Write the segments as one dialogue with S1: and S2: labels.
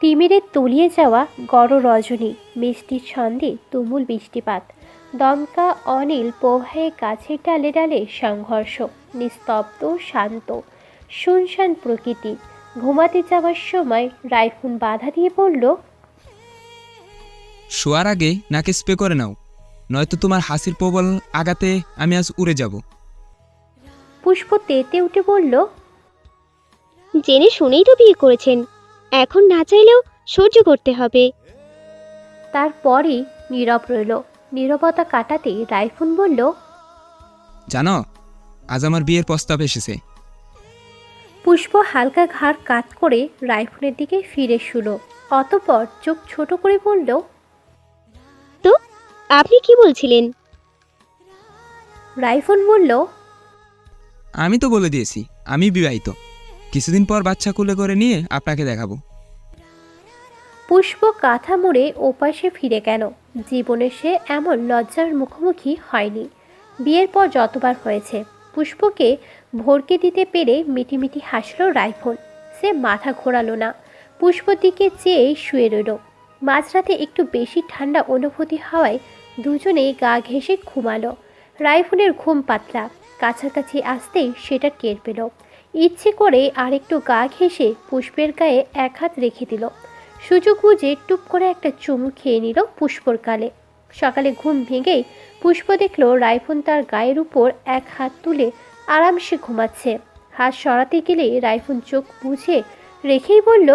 S1: তিমিরে তলিয়ে যাওয়া গড় রজনী মিষ্টির ছন্দে তুমুল বৃষ্টিপাত। দমকা অনিল প্রবাহে গাছের ডালে ডালে সংঘর্ষ নিস্তব্ধ শান্ত। শুনশান প্রকৃতি ঘুমাতে যাওয়ার সময় রাইফুন বাধা দিয়ে বলল
S2: শোয়ার আগে নাকে স্প্রে করে নাও নয়তো তোমার হাসির প্রবল আগাতে আমি আজ উড়ে যাব।
S1: পুষ্প তেতে উঠে বলল
S3: জেনে শুনেই তো বিয়ে করেছেন। এখন না চাইলেও সহ্য করতে হবে।
S1: তারপরই নীরব রইল। নীরবতা কাটাতে রাইফুন বলল
S2: জানো আজ আমার বিয়ের প্রস্তাব এসেছে।
S1: পুষ্প হালকা ঘাড় কাত করে রাইফুনের দিকে ফিরে শুলো অতপর চোখ ছোট করে বলল তো
S3: আপনি কি বলছিলেন?
S1: রাইফুন বলল
S2: আমি তো বলে দিয়েছি আমি বিবাহিত। কিছুদিন পর বাচ্চা কুলে করে নিয়ে আপনাকে দেখাবো।
S1: পুষ্প কাঁথা মুড়ে ওপাশে ফিরে গেল। জীবনে সে এমন লজ্জার মুখোমুখি হয়নি। বিয়ের পর যতবার হয়েছে, পুষ্পকে ভরকে দিতে পেরে মিটিমিটি হাসল রাইফুন সে মাথা ঘোরালো না। পুষ্প দিকে চেয়ে শুয়ে রইল। মাঝরাতে একটু বেশি ঠান্ডা অনুভূতি হওয়ায় দুজনেই গা ঘেঁষে ঘুমালো। রাইফুনের ঘুম পাতলা। কাছাকাছি আসতেই সেটা টের পেল। ইচ্ছে করে আরেকটু গা ঘেঁষে পুষ্পের গায়ে এক হাত রেখে দিল। সুযোগ বুঝে টুপ করে একটা চুমু খেয়ে নিল পুষ্পর কালে সকালে ঘুম ভেঙেই পুষ্প দেখল রাইফুন তার গায়ের উপর এক হাত তুলে আরামসে ঘুমাচ্ছে। হাত সরাতে গেলে রাইফুন চোখ বুঝে রেখেই বলল,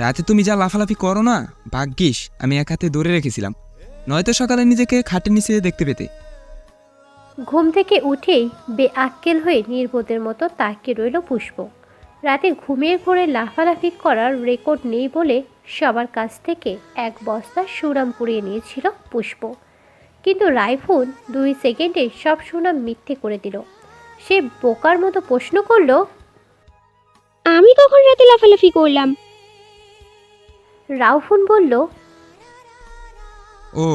S2: রাতে তুমি যা লাফালাফি করো না, ভাগ্যিস, আমি এক হাতে ধরে রেখেছিলাম। নয়তো সকালে নিজেকে খাটের নিচে দেখতে পেতে।
S1: ঘুম থেকে উঠেই বেআক্কেল হয়ে নির্বোধের মতো তাকিয়ে রইল পুষ্প। রাতে ঘুমিয়ে ঘুরে লাফালাফি করার রেকর্ড নেই বলে সবার কাছ থেকে এক বস্তা সুনাম কুড়িয়ে নিয়েছিল পুষ্প। কিন্তু রাইফুন দুই সেকেন্ডে সব সুনাম মিথ্যে করে দিল। সে বোকার মতো প্রশ্ন করল
S3: আমি কখন রাতে লাফালাফি করলাম?
S1: রাউফুন বলল
S2: ও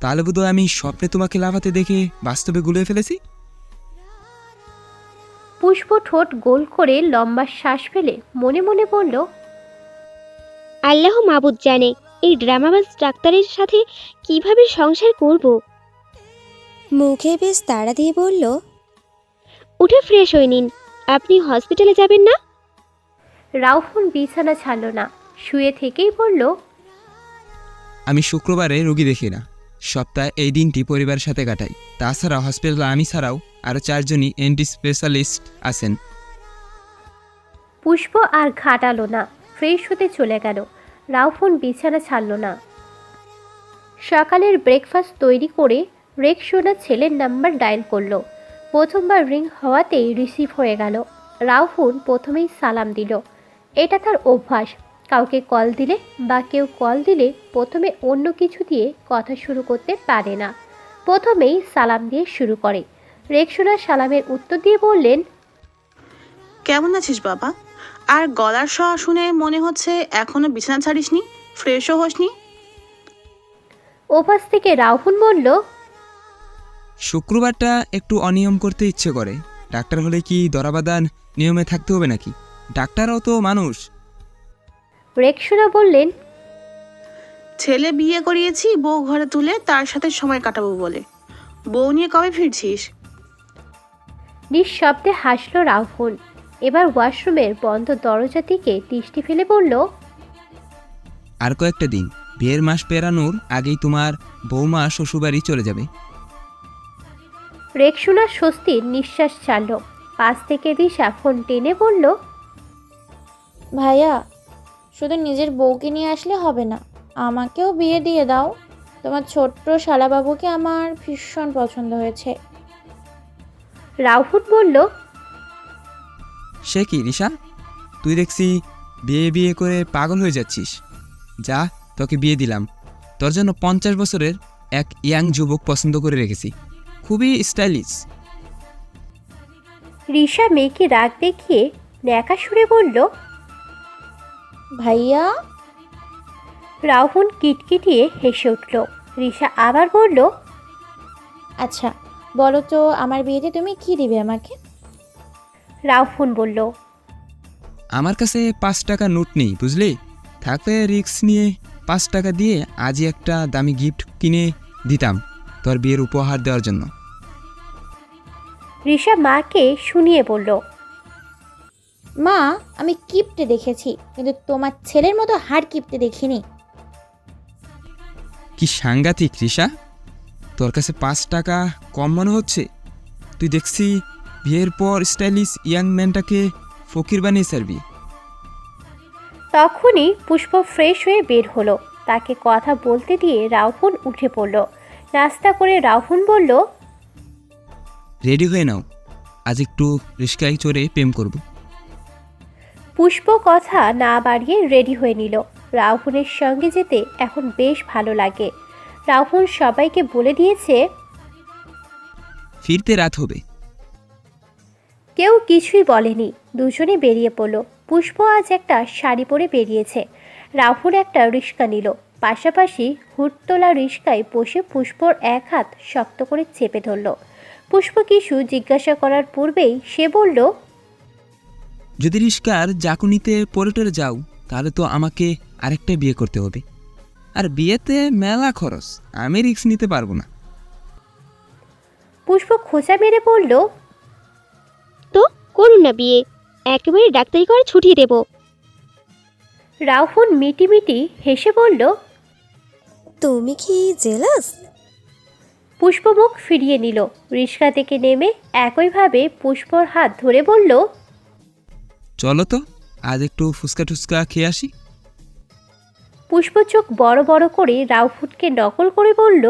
S2: তাহলে বোধহয় আমি স্বপ্নে তোমাকে লাফাতে দেখে বাস্তবে গুলিয়ে ফেলেছি?
S1: পুষ্প ঠোঁট গোল করে লম্বা শ্বাস ফেলে মনে মনে বলল
S3: আল্লাহ মাবুদ জানে এই ড্রামাবাজ ডাক্তারের সাথে কীভাবে সংসার করব।
S4: মুখে বেশ তাড়া দিয়ে বলল
S3: উঠে ফ্রেশ হয়ে নিন। আপনি হসপিটালে যাবেন না?
S1: রাউফুন বিছানা ছাড়ল না। শুয়ে থেকেই বলল
S2: আমি শুক্রবারে রোগী দেখি না। সপ্তাহে এই দিনটি পরিবারের সাথে কাটাই। তাছাড়া হসপিটালে আমি ছাড়াও আরও চারজনই এন্টি স্পেশালিস্ট আছেন।
S1: পুষ্প আর ঘাটালো না, ফ্রেশ হতে চলে গেল। রাউফুন বিছানা ছাড়ল না। সকালের ব্রেকফাস্ট তৈরি করে রেকশোনা ছেলের নাম্বার ডায়াল করল। প্রথমবার রিং হওয়াতেই রিসিভ হয়ে গেল। রাউফুন প্রথমেই সালাম দিল। এটা তার অভ্যাস কাউকে কল দিলে বা কেউ কল দিলে প্রথমে অন্য কিছু দিয়ে কথা শুরু করতে পারে না। প্রথমেই সালাম দিয়ে শুরু করে। রেকশোনা সালামের উত্তর দিয়ে বললেন
S5: কেমন আছিস বাবা? আর গলার স্বর শুনে মনে হচ্ছে এখনও বিছানা ছাড়িসনি ফ্রেশও হসনি?
S1: ওপাশ থেকে রাহুল বলল
S2: শুক্রবারটা একটু অনিয়ম করতে ইচ্ছে করে। ডাক্তার হলে কি দরাবাদান নিয়মে থাকতে হবে নাকি? ডাক্তারও তো মানুষ।
S1: রেকসোনা বললেন
S5: ছেলে বিয়ে করিয়েছি বউ ঘরে তুলে তার সাথে সময় কাটাবো বলে। বউ নিয়ে কবে ফিরছিস?
S1: নিঃশব্দে হাসল রাহুল। এবার ওয়াশরুমের বন্ধ দরজা দিকে দৃষ্টি ফেলে বলল
S2: আর কয়েকটা দিন বিয়ের মাস পেরানোর আগেই তোমার বৌমা শ্বশুরবাড়ি চলে যাবে।
S1: রেকসোনা স্বস্তির নিঃশ্বাস ছাড়ল। পাশ থেকে দিশা ফোন টেনে বলল
S4: ভাইয়া শুধু নিজের বউকে নিয়ে আসলে হবে না। আমাকেও বিয়ে দিয়ে দাও। তোমার ছোট্ট শালাবাবুকে আমার ভীষণ পছন্দ হয়েছে।
S1: রাহুল বলল
S2: সে কি রিশা? তুই দেখছি বিয়ে বিয়ে করে পাগল হয়ে যাচ্ছিস। যা তোকে বিয়ে দিলাম। তোর জন্য পঞ্চাশ বছরের এক ইয়াং যুবক পছন্দ করে রেখেছি। খুবই স্টাইলিশ।
S1: রিশা মেয়েকে রাগ দেখিয়ে ন্যাকা সুরে বলল
S4: ভাইয়া?
S1: রাহুল কিটকিটিয়ে হেসে উঠল। রিশা আবার বলল
S4: আচ্ছা বলো তো আমার বিয়েতে তুমি কি দিবে আমাকে?
S1: রাহুল বলল
S2: আমার কাছে পাঁচ টাকা নোট নেই বুঝলি? থাকলে রিক্স নিয়ে পাঁচ টাকা দিয়ে আজই একটা দামি গিফট কিনে দিতাম তোর বিয়ের উপহার দেওয়ার জন্য।
S1: রিসা মাকে শুনিয়ে বলল
S4: মা আমি কিপ্টে দেখেছি কিন্তু তোমার ছেলের মতো হাড় কিপ্টে দেখিনি।
S2: কি সাংঘাতিক রিসা তোর কাছে পাঁচ টাকা কম মনে হচ্ছে? তুই দেখছি বিয়ের পর স্টাইলিশ ইয়াং ম্যানটাকে ফকির বানিয়ে সারবি
S1: তখনই পুষ্প ফ্রেশ হয়ে বের হলো। তাকে কথা বলতে দিয়ে রাহুল উঠে পড়ল। নাস্তা করে রাহুল বলল
S2: রেডি হয়ে নাও। আজ একটু রিস্কায় চড়ে প্রেম করব।
S1: পুষ্প কথা না বাড়িয়ে রেডি হয়ে নিল। রাহুলের সঙ্গে যেতে এখন বেশ ভালো লাগে। রাহুল সবাইকে বলে দিয়েছে
S2: ফিরতে রাত হবে।
S1: কেউ কিছুই বলেনি দুজনে বেরিয়ে পড়ল। পুষ্প আজ একটা শাড়ি পরে বেরিয়েছে। রাহুল একটা রিস্কা নিল। পাশাপাশি হুটতোলা রিস্কায় বসে পুষ্পর এক হাত শক্ত করে চেপে ধরল। পুষ্প কিছু জিজ্ঞাসা করার পূর্বেই সে বলল
S2: যদি রিস্কার জাকুনিতে পরেটরে যাও তাহলে তো আমাকে আরেকটা বিয়ে করতে হবে। আর বিয়েতে মেলা খরচ আমি রিস্ক নিতে পারব না।
S1: পুষ্প খোঁচা মেরে বলল
S3: তো করুন না বিয়ে একেবারে ডাক্তারি করে ছুটিয়ে দেব।
S1: রাহুল মিটিমিটি হেসে বলল
S6: তুমি কি জেলাস?
S1: পুষ্প মুখ ফিরিয়ে নিল। রিস্কা থেকে নেমে একইভাবে পুষ্পর হাত ধরে বলল
S2: চলো তো আজ একটু ফুচকা টুচকা খেয়ে আসি।
S1: পুষ্প চোখ বড় বড় করে রাউফুটকে নকল করে বলল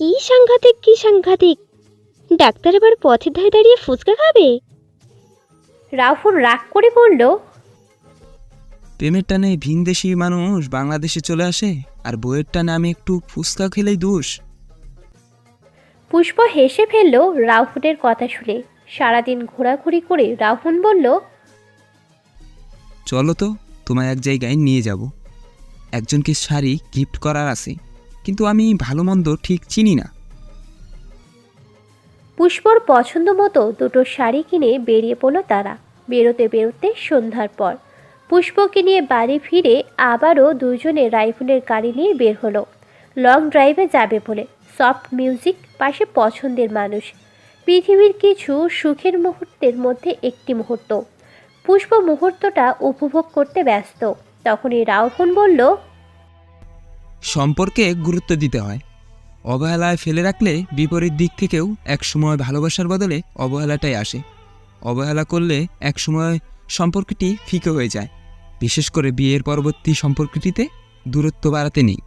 S3: কি সাংঘাতিক কি সাংঘাতিক। ডাক্তার আবার পথের ধারে দাঁড়িয়ে ফুচকা খাবে?
S1: রাহুল রাগ করে বলল
S2: প্রেমের টানে ভিনদেশি মানুষ বাংলাদেশে চলে আসে আর বইয়ের টানে আমি একটু ফুচকা খেলেই দোষ।
S1: পুষ্প হেসে ফেলল রাউফুটের কথা শুনে। সারাদিন ঘোরাঘুরি করে রাহুল বলল
S2: চলো তো তোমায় এক জায়গায় নিয়ে যাব। একজনকে শাড়ি গিফট করার আছে কিন্তু আমি ভালো মন্দ ঠিক চিনি না।
S1: পুষ্পর পছন্দ মতো দুটো শাড়ি কিনে বেরিয়ে পড়ল তারা। বেরোতে বেরোতে সন্ধ্যার পর পুষ্পকে নিয়ে বাড়ি ফিরে আবারও দুজনে রাইফেলের গাড়ি নিয়ে বের হলো। লং ড্রাইভে যাবে বলে সফট মিউজিক পাশে পছন্দের মানুষ। পৃথিবীর কিছু সুখের মুহূর্তের মধ্যে একটি মুহূর্ত। পুষ্প মুহূর্তটা উপভোগ করতে ব্যস্ত। তখনই রাহুল বলল
S2: সম্পর্কে গুরুত্ব দিতে হয়। অবহেলায় ফেলে রাখলে বিপরীত দিক থেকেও একসময় ভালোবাসার বদলে অবহেলাটাই আসে। অবহেলা করলে একসময় সম্পর্কটি ফিকে হয়ে যায়। বিশেষ করে বিয়ের পরবর্তী সম্পর্কটিতে দূরত্ব বাড়াতে নেই।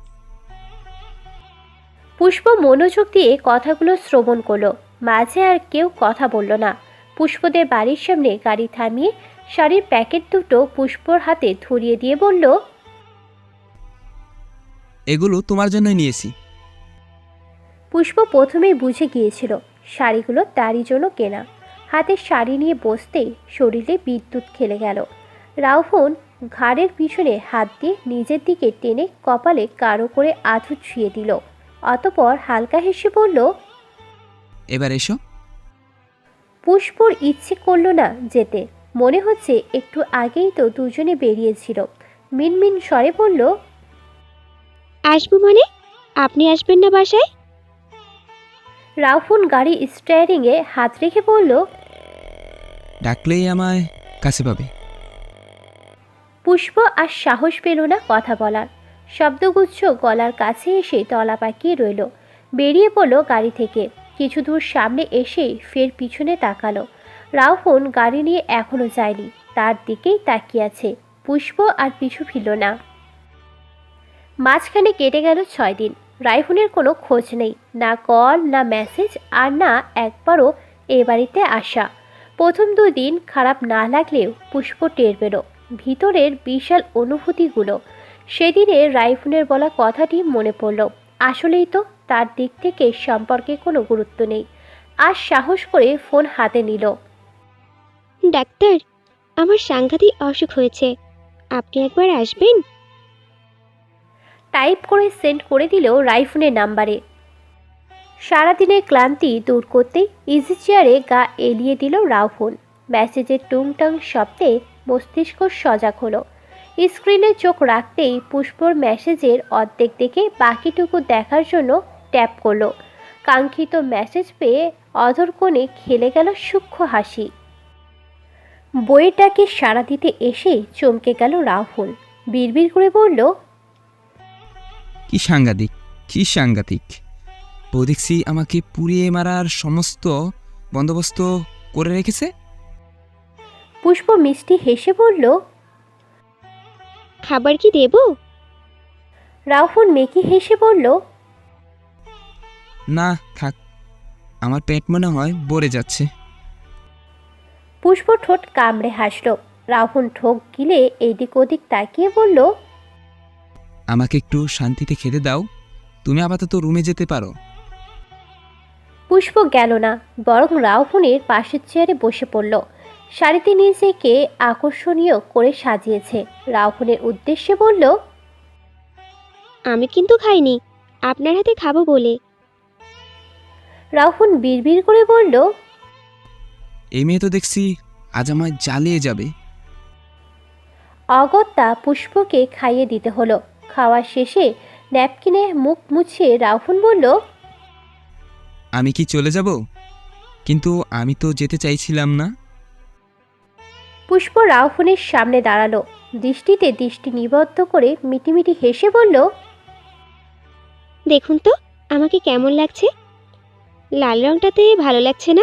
S1: পুষ্প মনোযোগ দিয়ে কথাগুলো শ্রবণ করল। মাঝে আর কেউ কথা বলল না। পুষ্পদের বাড়ির সামনে গাড়ি থামিয়ে শাড়ির প্যাকেট দুটো পুষ্পর হাতে ধরিয়ে দিয়ে বলল
S2: এগুলো তোমার জন্যই নিয়েছি।
S1: পুষ্প প্রথমেই বুঝে গিয়েছিল শাড়িগুলো তারই জন্য কেনা। হাতে শাড়ি নিয়ে বসতেই শরীরে বিদ্যুৎ খেলে গেল। রাহুল ঘাড়ের পিছনে হাত দিয়ে নিজের দিকে টেনে কপালে কারও করে আধু ছুঁয়ে দিল। অতপর হালকা হেসে বলল
S2: এবার এসো।
S1: পুষ্পর ইচ্ছে করল না যেতে। মনে হচ্ছে একটু আগেই তো দুজনে বেরিয়েছিল। মিনমিন স্বরে বলল
S3: আসব মানে? আপনি আসবেন না বাসায়?
S1: রাহুল গাড়ি স্টিয়ারিংয়ে হাত রেখে বলল
S2: ডাকলেই আমায় কাছে পাবে।
S1: পুষ্প আর সাহস পেল না কথা বলার। শব্দগুচ্ছ গলার কাছে এসে তলা পাকিয়ে রইল। বেরিয়ে পড়ল গাড়ি থেকে। কিছু দূর সামনে এসেই ফের পিছনে তাকালো। রাহুল গাড়ি নিয়ে এখনও যায়নি, তার দিকেই তাকিয়ে আছে। পুষ্প আর পিছু ফিরল না। মাঝখানে কেটে গেল ছয় দিন। রাইফুনের কোনো খোঁজ নেই, না কল, না মেসেজ, আর না একবারও এ বাড়িতে আসা। প্রথম দুদিন খারাপ না লাগলেও পুষ্প টের পেল। ভিতরের বিশাল অনুভূতিগুলো। সেদিনে রাইফুনের বলা কথাটি মনে পড়ল, আসলেই তো তার দিক থেকে সম্পর্কে কোনো গুরুত্ব নেই। আর সাহস করে ফোন হাতে নিল।
S3: ডাক্তার আমার সাংঘাতিক অসুখ হয়েছে। আপনি একবার আসবেন?
S1: টাইপ করে সেন্ড করে দিল রাইফুনের নাম্বারে। সারাদিনের ক্লান্তি দূর করতেই ইজি চেয়ারে গা এলিয়ে দিল রাহুল। মেসেজের টুংটাং শব্দে মস্তিষ্ক সজাগ হলো। স্ক্রিনে চোখ রাখতেই পুষ্পর মেসেজের অর্ধেক দেখে বাকিটুকু দেখার জন্য ট্যাপ করল। কাঙ্ক্ষিত মেসেজ পেয়ে অধর কোণে খেলে গেল সূক্ষ্ম হাসি। বইটাকে সাড়া দিতে এসে চমকে গেল রাহুল। বিড়বিড় করে বলল
S2: কি সাংঘাতিক কি সাংঘাতিক। ও দেখছি আমাকে পুড়িয়ে মারার সমস্ত বন্দোবস্ত করে রেখেছে?
S1: পুষ্প মিষ্টি হেসে বলল
S3: খাবার কি দেব?
S1: রাহুল মেকি হেসে বলল
S2: না থাক। আমার পেট মনে হয় ভরে যাচ্ছে।
S1: পুষ্প ঠোঁট কামড়ে হাসল। রাহুল ঠোক গিলে এইদিক ওদিক তাকিয়ে বলল
S2: আমাকে একটু শান্তিতে খেতে দাও। তুমি আপাতত রুমে যেতে পারো।
S1: পুষ্প গেল না বরং রাহুনের পাশের চেয়ারে বসে পড়ল। শাড়িতে নিজেকে আকর্ষণীয় করে সাজিয়েছে। রাহুনের উদ্দেশ্যে বলল
S3: আমি কিন্তু খাইনি। আপনার হাতে খাব বলে।
S1: রাহুল বিড়বিড় করে বলল
S2: এই মেয়ে তো দেখছি আজ আমায় জ্বালিয়ে যাবে।
S1: অগত্যা পুষ্পকে খাইয়ে দিতে হলো। খাওয়া শেষে ন্যাপকিনে মুখ মুছিয়ে রাহুল বলল
S2: আমি কি চলে যাব? কিন্তু আমি তো যেতে চাইছিলাম না।
S1: পুষ্প রাহুনের সামনে দাঁড়াল। দৃষ্টিতে দৃষ্টি নিবদ্ধ করে মিটিমিটি হেসে বলল
S3: দেখুন তো আমাকে কেমন লাগছে? লাল রংটাতে ভালো লাগছে না?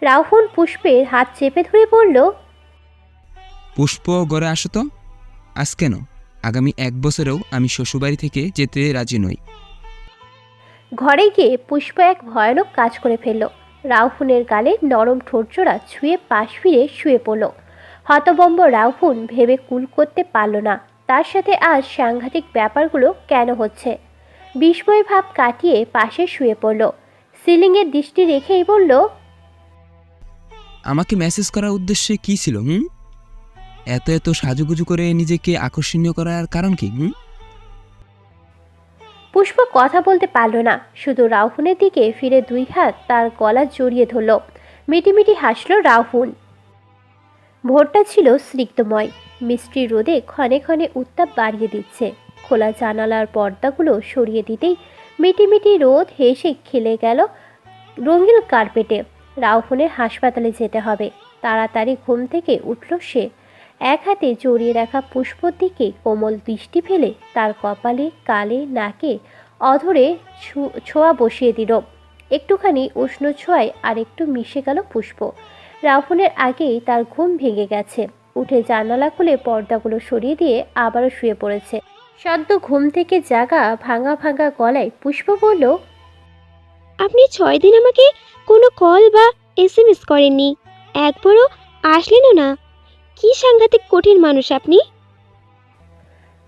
S1: রাহুল পুষ্পের হাত চেপে ধরে বলল
S2: পুষ্প গড়ে আসো তো। আজ কেন? আগামী এক বছরেও আমি শ্বশুরবাড়ি থেকে যেতে রাজি নই।
S1: ঘরে গিয়ে পুষ্প এক ভয়ানক কাজ করে ফেলল। রাহুনের গালে নরম ঠোঁটজোড়া ছুঁয়ে পাশ ফিরে শুয়ে পড়ল। হতবম্ব রাহুন ভেবে কুল করতে পারল না। তার সাথে আজ সাংঘাতিক ব্যাপারগুলো কেন হচ্ছে? বিস্ময় ভাব কাটিয়ে পাশে শুয়ে পড়ল। সিলিংয়ের দৃষ্টি রেখেই বলল
S2: আমাকে মেসেজ করার উদ্দেশ্যে কি ছিল হুম? এত এত সাজুগুজু করে নিজেকে আকর্ষণীয় করার কারণ কি হুম?
S1: পুষ্প কথা বলতে পারল না। শুধু রাহুনের দিকে ফিরে দুই হাত তার গলা জড়িয়ে ধরল। মিটিমিটি হাসল রাহুন। ভোরটা ছিল স্নিগ্ধময়। মিষ্টি রোদে ক্ষণে ক্ষণে উত্তাপ বাড়িয়ে দিচ্ছে। খোলা জানালার পর্দাগুলো সরিয়ে দিতেই মিটিমিটি রোদ হেসে খেলে গেল রঙিন কার্পেটে। রাহুনের হাসপাতালে যেতে হবে। তাড়াতাড়ি ঘুম থেকে উঠল সে। এক হাতে জড়িয়ে রাখা পুষ্পর দিকে কোমল দৃষ্টি ফেলে তার কপালে, কালে, নাকে অধরে ছোঁয়া বসিয়ে দিল। একটুখানি উষ্ণ ছোঁয়ায় আর একটু মিশে গেল পুষ্প। রাহুনের আগেই তার ঘুম ভেঙে গেছে। উঠে জানালা খুলে পর্দাগুলো সরিয়ে দিয়ে আবারও শুয়ে পড়েছে। সদ্য ঘুম থেকে জাগা ভাঙা ভাঙা গলায় পুষ্প বলল
S3: আপনি ছয় দিন আমাকে কোনো কল বা এসএমএস করেননি। একবারও আসলেনও না। কি সাংঘাতিক কঠিন মানুষ আপনি।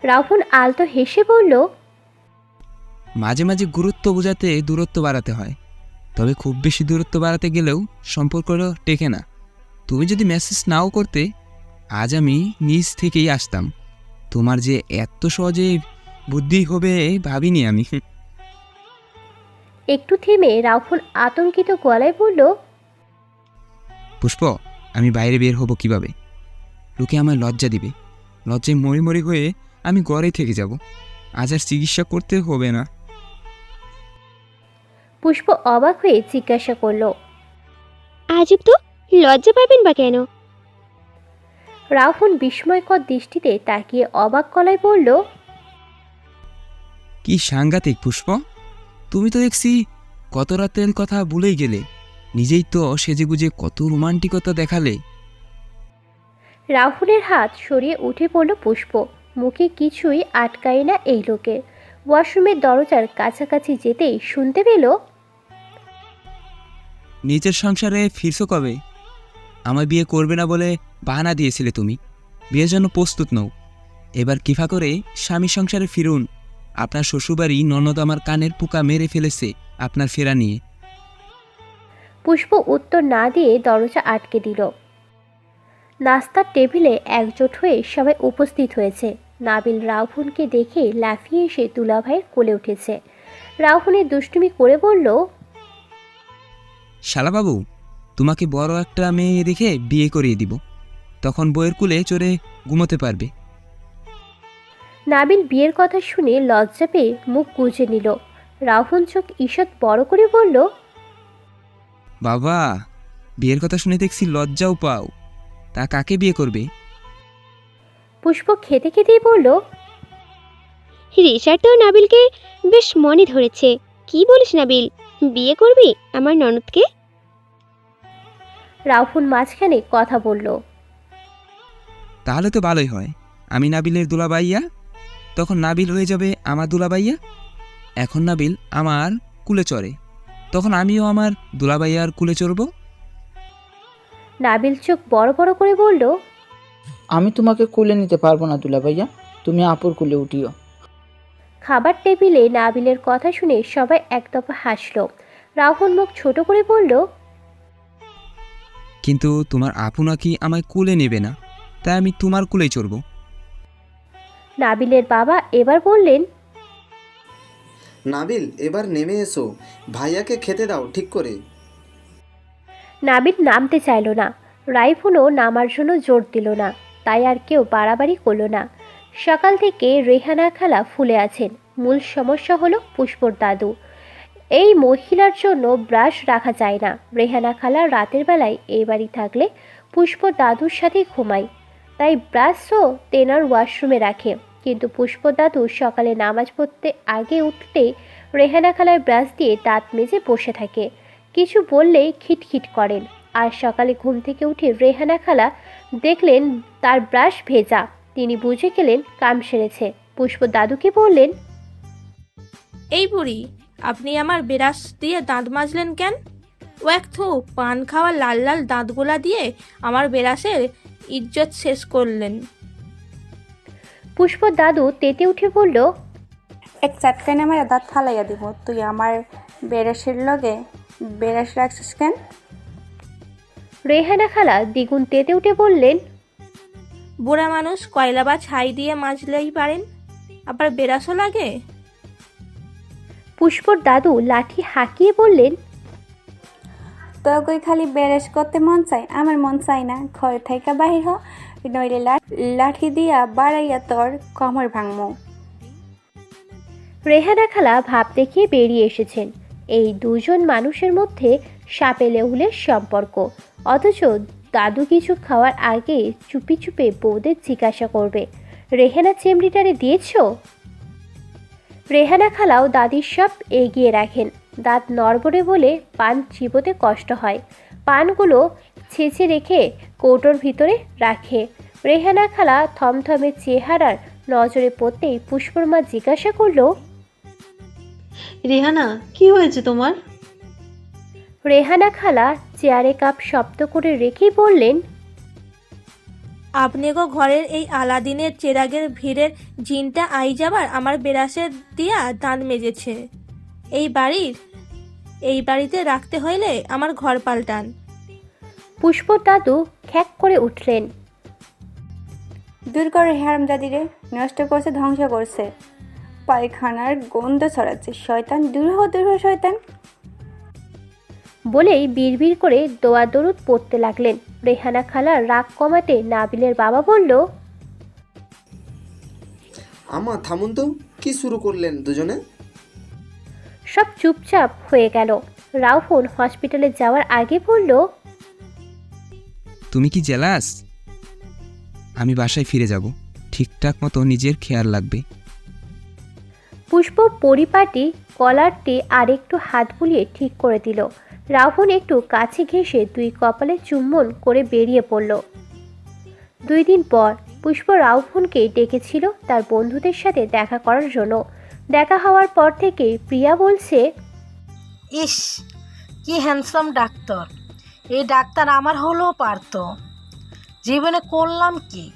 S1: রাহুল আলতো হেসে বলল
S2: মাঝে মাঝে গুরুত্ব বোঝাতে দূরত্ব বাড়াতে হয়। তবে খুব বেশি দূরত্ব বাড়াতে গেলেও সম্পর্ক টেকে না। তুমি যদি মেসেজ নাও করতে আজ আমি নিজ থেকেই আসতাম। তোমার যে এত সহজে বুদ্ধি হবে ভাবিনি আমি।
S1: একটু থেমে রাহুল আতঙ্কিত গলায় বলল
S2: পুষ্প আমি বাইরে বের হব কীভাবে? লোকে আমার লজ্জা দিবে। লজ্জায় মরি মরি হয়ে আমি ঘরেই থেকে যাব। আজ আর চিকিৎসা করতে হবে না।
S1: পুষ্প অবাক হয়ে জিজ্ঞাসা করল
S3: আজব তো লজ্জা পাবেন বা কেন?
S1: রাহুল বিস্ময়কর দৃষ্টিতে তাকিয়ে অবাক গলায় বলল
S2: কি সাংঘাতিক পুষ্প। তুমি তো দেখছি কত রাতের কথা ভুলেই গেলে নিজেই তো সেজেগুজে কত রোমান্টিকতা দেখালে।
S1: রাহুলের হাত সরিয়ে উঠে পড়ল পুষ্প। মুখে কিছুই আটকায় না এই লোকে। ওয়াশরুমের দরজার কাছাকাছি যেতেই শুনতে পেল
S2: নিজের সংসারে ফিরছো কবে? আমার বিয়ে করবে না বলে বাহানা দিয়েছিলে তুমি। বিয়ের জন্য প্রস্তুত নও। এবার কিফা করে স্বামী সংসারে ফিরুন। আপনার শ্বশুরবাড়ি ননদ আমার কানের পোকা মেরে ফেলেছে আপনার ফেরা নিয়ে।
S1: পুষ্প উত্তর না দিয়ে দরজা আটকে দিল। নাস্তার টেবিলে একজোট হয়ে সবাই উপস্থিত হয়েছে। নাবিল রাহুলকে দেখে লাফিয়ে এসে দুলাভাইয়ের কোলে উঠেছে। রাহুনের দুষ্টুমি করে বলল
S2: শালাবাবু তোমাকে বড় একটা মেয়ে দেখে বিয়ে করিয়ে দিব। তখন বইয়ের কুলে চড়ে ঘুমোতে পারবে।
S1: নাবিল বিয়ের কথা শুনে লজ্জা পেয়ে মুখ গুজে নিল। রাহুল চোখ ঈষৎ বড় করে বলল
S2: বাবা বিয়ের কথা শুনে দেখছি লজ্জাও পাও। তা কাকে বিয়ে করবে?
S1: পুষ্প খেতে খেতেই বলল
S3: রিশার তো নাবিলকে বেশ মনে ধরেছে। কি বলিস নাবিল বিয়ে করবি আমার ননদকে?
S1: রাহুল মাঝখানে কথা বলল।
S2: তাহলে তো ভালোই হয়। আমি নাবিলের দুলাবাইয়া তখন নাবিল হয়ে যাবে আমার দুলাবাইয়া এখন নাবিল আমার কুলে চড়ে। তখন আমিও আমার দুলাবাইয়ার কুলে চড়ব?
S1: নাবিল চোখ বড় বড় করে বলল
S7: আমি তোমাকে কুলে নিতে পারব না দুলা ভাইয়া তুমি আপুর কুলে উঠিও।
S1: খাবার টেবিলে নাবিলের কথা শুনে সবাই একদফা হাসলো। রাহুল মুখ ছোট করে বলল
S2: কিন্তু তোমার আপু নাকি আমায় কুলে নেবে না। তাই আমি তোমার কুলেই চড়ব।
S1: নাবিলের বাবা এবার বললেন
S8: নাবিল এবার নেমে এসো। ভাইয়াকে খেতে দাও ঠিক করে।
S1: নাবিল নামতে চাইল না। রাইফুনও নামার জন্য জোর দিল না। তাই আর কেউ বাড়াবাড়ি করল না। সকাল থেকে রেহানা খালা ফুলে আছেন। মূল সমস্যা হলো পুষ্পর দাদু। এই মহিলার জন্য ব্রাশ রাখা যায় না। রেহানা খালা রাতের বেলায় এই বাড়ি থাকলে পুষ্প দাদুর সাথে ঘুমায়। তাই ব্রাশও তেনার ওয়াশরুমে রাখে। কিন্তু পুষ্প দাদু সকালে নামাজ পড়তে আগে উঠতে রেহানা খালার ব্রাশ দিয়ে দাঁত মেজে বসে থাকে। কিছু বললেই খিটখিট করেন। আর সকালে ঘুম থেকে উঠে রেহানা খালা দেখলেন তার ব্রাশ ভেজা। তিনি বুঝে গেলেন কাম সেরেছে। পুষ্প দাদুকে বললেন,
S9: এই বুড়ি আপনি আমার বেরাস দিয়ে দাঁত মাজলেন কেন? ও এক থু পান খাওয়া লাল লাল দাঁতগুলা দিয়ে আমার বেরাসের ইজ্জত শেষ করলেন।
S1: পুষ্প দাদু তেতে উঠে বলল
S10: এক চাটকানে আমার দাঁত ফালাইয়া দিব তুই আমার বেরাসের লগে বেরাস রাখছিস কেন?
S1: রেহানা খালা দ্বিগুণ তেতে উঠে বললেন
S9: বুড়া মানুষ কয়লা বা ছাই দিয়ে মাজলেই পারেন আবার বেরাসও লাগে?
S1: পুষ্পর দাদু লাঠি হাঁকিয়ে বললেন
S10: তোকে খালি বেরাস করতে মন চাই আমার মন চাই না। ঘর থেকে বাহির হ নইলে লাঠি দিয়া বাড়াইয়া তোর কমর ভাঙমো।
S1: রেহানা খালা ভাব দেখিয়ে বেরিয়ে এসেছেন। এই দুজন মানুষের মধ্যে সাপে লেহুলের সম্পর্ক। অথচ দাদু কিছু খাওয়ার আগে চুপি চুপে বৌদের জিজ্ঞাসা করবে রেহেনা চেমড়িটারে দিয়েছ? রেহানা খালাও দাদির সব এগিয়ে রাখেন। দাঁত নড়বড়ে বলে পান চিবোতে কষ্ট হয়। পানগুলো ছেঁচে রেখে কৌটোর ভিতরে রাখে। রেহানা খালা থমথমে চেহারার নজরে পড়তেই পুষ্পর মা জিজ্ঞাসা করল
S11: রেহানা কি হয়েছে তোমার?
S1: রেহানা খালা চেয়ারে কাপ শব্দ করে রেখেই বললেন
S9: আপনি গো ঘরের এই আলাদিনের চেরাগের ভিড়ের জিনটা আই যাবার আমার বেরাসের দিয়া দাঁত মেজেছে। এই বাড়ির এই বাড়িতে রাখতে হইলে আমার ঘর পাল্টান।
S1: পুষ্প দাদু খ্যাক করে উঠলেন।
S10: দূর করে হারাম দাদিরে নষ্ট করছে ধ্বংস করছে। পায়খানার গন্ধ ছড়াচ্ছে। শয়তান দূর হ দূর হ শয়তান।
S1: বলেই বিড়বিড় করে দোয়া দরুদ পড়তে লাগলেন। রেহানা খালার রাগ কমাতে নাবিলের বাবা বলল
S8: আমা থামুন তো কি শুরু করলেন দুজনে?
S1: সব চুপচাপ হয়ে গেল। রাহুল হসপিটালে যাওয়ার আগে বলল
S2: তুমি কি জেলাস? আমি বাসায় ফিরে যাব। ঠিকঠাক মতো নিজের খেয়াল লাগবে।
S1: পুষ্প পরিপাটি কলারটি আরেকটু হাত বুলিয়ে ঠিক করে দিল। রাহুল একটু কাছে ঘেঁষে দুই কপালে চুম্বন করে বেরিয়ে পড়ল। দুই দিন পর পুষ্প রাহুলকে ডেকেছিল তার বন্ধুদের সাথে দেখা করার জন্য। দেখা হওয়ার পর থেকে প্রিয়া বলছে,
S12: ইস, কি হ্যান্ডসাম ডাক্তার। এই ডাক্তার আমার হলেও পারতো। জীবনে করলাম কি?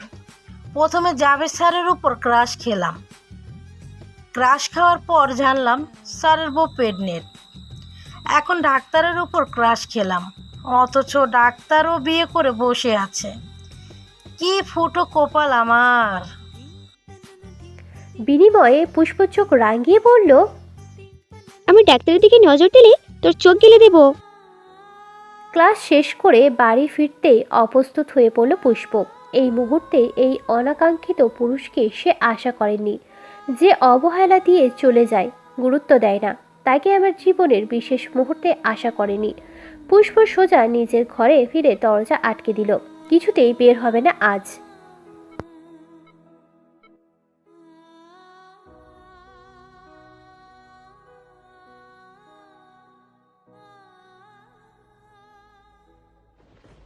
S12: প্রথমে জাভেদ স্যারের উপর ক্রাশ খেলাম। ক্রাশ খাওয়ার পর জানলাম স্যারের বউ প্রেগনেন্ট এখন ডাক্তারের উপর ক্রাশ খেলাম। অথচ ডাক্তারও বিয়ে করে বসে আছে। কি ফুটো কপাল আমার।
S1: বিনিময়ে পুষ্প চোখ রাঙিয়ে বলল
S3: আমি ডাক্তারের দিকে নজর দিলে তোর চোখ গেলে দেবো।
S1: ক্লাস শেষ করে বাড়ি ফিরতেই অপ্রস্তুত হয়ে পড়ল পুষ্প। এই মুহূর্তে এই অনাকাঙ্ক্ষিত পুরুষকে সে আশা করেনি যে অবহেলা দিয়ে চলে যায় গুরুত্ব দেয় না। তাকে আমার জীবনের বিশেষ মুহূর্তে আশা করেনি। পুষ্প সোজা নিজের ঘরে ফিরে দরজা আটকে দিল। কিছুতেই বের হবে না আজ।